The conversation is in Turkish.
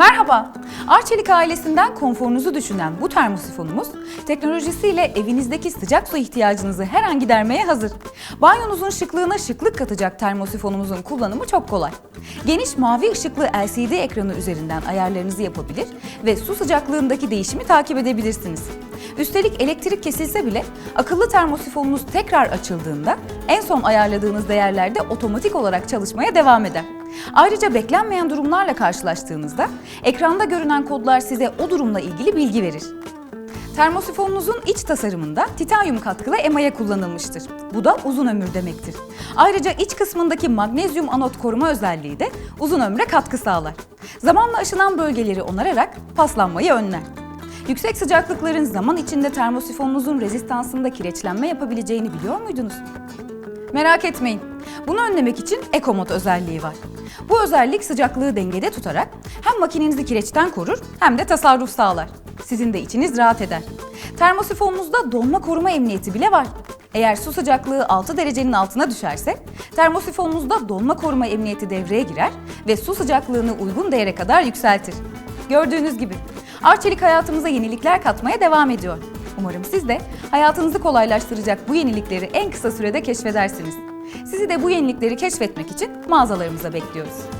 Merhaba. Arçelik ailesinden konforunuzu düşünen bu termosifonumuz teknolojisiyle evinizdeki sıcak su ihtiyacınızı her an gidermeye hazır. Banyonuzun şıklığına şıklık katacak termosifonumuzun kullanımı çok kolay. Geniş mavi ışıklı LCD ekranı üzerinden ayarlarınızı yapabilir ve su sıcaklığındaki değişimi takip edebilirsiniz. Üstelik elektrik kesilse bile akıllı termosifonunuz tekrar açıldığında en son ayarladığınız değerlerde otomatik olarak çalışmaya devam eder. Ayrıca beklenmeyen durumlarla karşılaştığınızda ekranda görünen kodlar size o durumla ilgili bilgi verir. Termosifonunuzun iç tasarımında titanyum katkılı emaye kullanılmıştır. Bu da uzun ömür demektir. Ayrıca iç kısmındaki magnezyum anot koruma özelliği de uzun ömre katkı sağlar. Zamanla aşınan bölgeleri onararak paslanmayı önler. Yüksek sıcaklıkların zaman içinde termosifonunuzun rezistansında kireçlenme yapabileceğini biliyor muydunuz? Merak etmeyin. Bunu önlemek için EcoMod özelliği var. Bu özellik sıcaklığı dengede tutarak hem makinenizi kireçten korur hem de tasarruf sağlar. Sizin de içiniz rahat eder. Termosifonunuzda donma koruma emniyeti bile var. Eğer su sıcaklığı 6 derecenin altına düşerse termosifonunuzda donma koruma emniyeti devreye girer ve su sıcaklığını uygun değere kadar yükseltir. Gördüğünüz gibi Arçelik hayatımıza yenilikler katmaya devam ediyor. Umarım siz de hayatınızı kolaylaştıracak bu yenilikleri en kısa sürede keşfedersiniz. Sizi de bu yenilikleri keşfetmek için mağazalarımıza bekliyoruz.